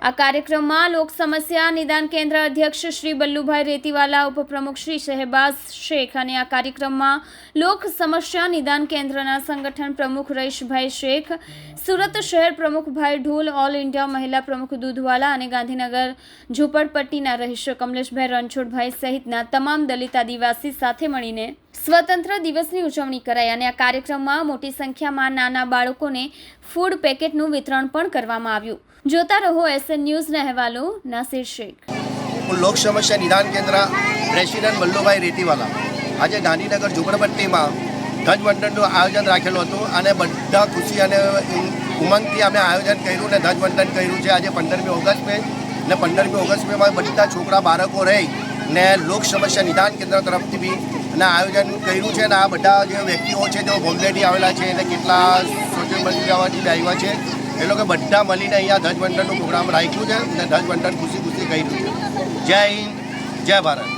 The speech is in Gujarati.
આ કાર્યક્રમમાં લોક સમસ્યા નિદાન કેન્દ્ર અધ્યક્ષ શ્રી બલ્લુભાઈ રેતીવાલા, ઉપપ્રમુખ શ્રી શહેબાઝ શેખ અને આ કાર્યક્રમમાં લોક સમસ્યા નિદાન કેન્દ્રના સંગઠન પ્રમુખ રઈશભાઈ શેખ, સુરત શહેર પ્રમુખ ભાઈ ઢોલ, ઓલ ઇન્ડિયા મહિલા પ્રમુખ દૂધવાલા અને ગાંધીનગર ઝૂંપડપટ્ટીના રહીશો કમલેશભાઈ રણછોડભાઈ સહિતના તમામ દલિત આદિવાસી સાથે મળીને સ્વતંત્ર દિવસની ઉજવણી કરાઈ અને આ કાર્યક્રમમાં મોટી સંખ્યામાં નાના બાળકોને ફૂડ પેકેટનું વિતરણ પણ કરવામાં આવ્યું. જોતા રહો એસએન ન્યૂઝના અહેવાલો, નાસિર શેખ. હું લોક સમસ્યા નિદાન કેન્દ્ર પ્રેસિડેન્ટ વલ્લુભાઈ રેતીવાલા. આજે ગાંધીનગર ઝુંપડપટ્ટીમાં ધ્વજવંદનનું આયોજન રાખેલું હતું અને બધા ખુશી અને ઉમંગથી અમે આયોજન કર્યું ને ધ્વજવંદન કર્યું છે. આજે પંદરમી ઓગસ્ટે ને પંદરમી ઓગસ્ટમાં બધા છોકરા, બાળકો રહી ને લોક સમસ્યા નિદાન કેન્દ્ર તરફથી બી અને આયોજન કર્યું છે ને આ બધા જે વ્યક્તિઓ છે તેઓ બોમ્બેથી આવેલા છે અને કેટલા સોશિયલ મીડિયામાંથી આવ્યા છે, એ લોકો બધા મળીને અહીંયા ધ્વજવંદનનું પ્રોગ્રામ રાખ્યું છે અને ધ્વજવંદન ખુશી ખુશી કર્યું છે. જય હિન્દ, જય ભારત.